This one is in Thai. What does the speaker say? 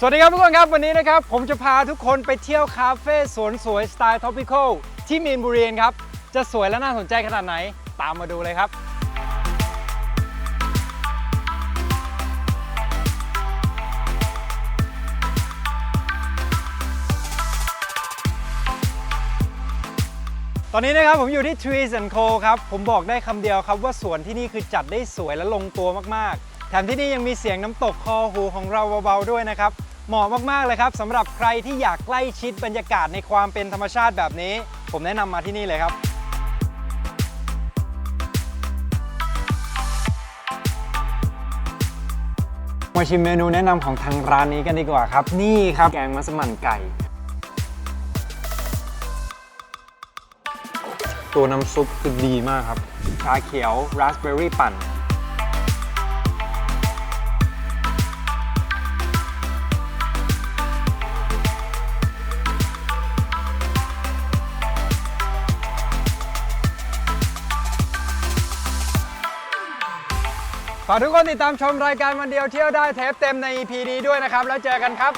สวัสดีครับทุกคนครับวันนี้นะครับ ผมจะพาทุกคนไปเที่ยวคาเฟ่สวนสวยสไตล์ท็อปิคอลที่มีนบุรีครับ จะสวยและน่าสนใจขนาดไหน ตามมาดูเลยครับตอนนี้นะครับผมอยู่ที่ Trees and Co ครับ ผมบอกได้คำเดียวครับว่าสวนที่นี่คือจัดได้สวยและลงตัวมาก ๆ แถมที่นี่ยังมีเสียงน้ำตกคอหูของเราเบา ๆ ด้วยนะครับ เหมาะมากๆเลยครับสำหรับใครที่อยากใกล้ชิดบรรยากาศในความเป็นธรรมชาติแบบนี้ ผมแนะนำมาที่นี่เลยครับมาชิมเมนูแนะนำของทางร้านนี้กันดีกว่าครับ นี่ครับแกงมัสมั่นไก่ ตัวน้ำซุปคือดีมากครับชาเขียวราสเบอร์รี่ปั่น ฝากทุกคนติดตามชมรายการวันเดียวเที่ยวได้เทปเต็มใน EP นี้ด้วยนะครับ แล้วเจอกันครับ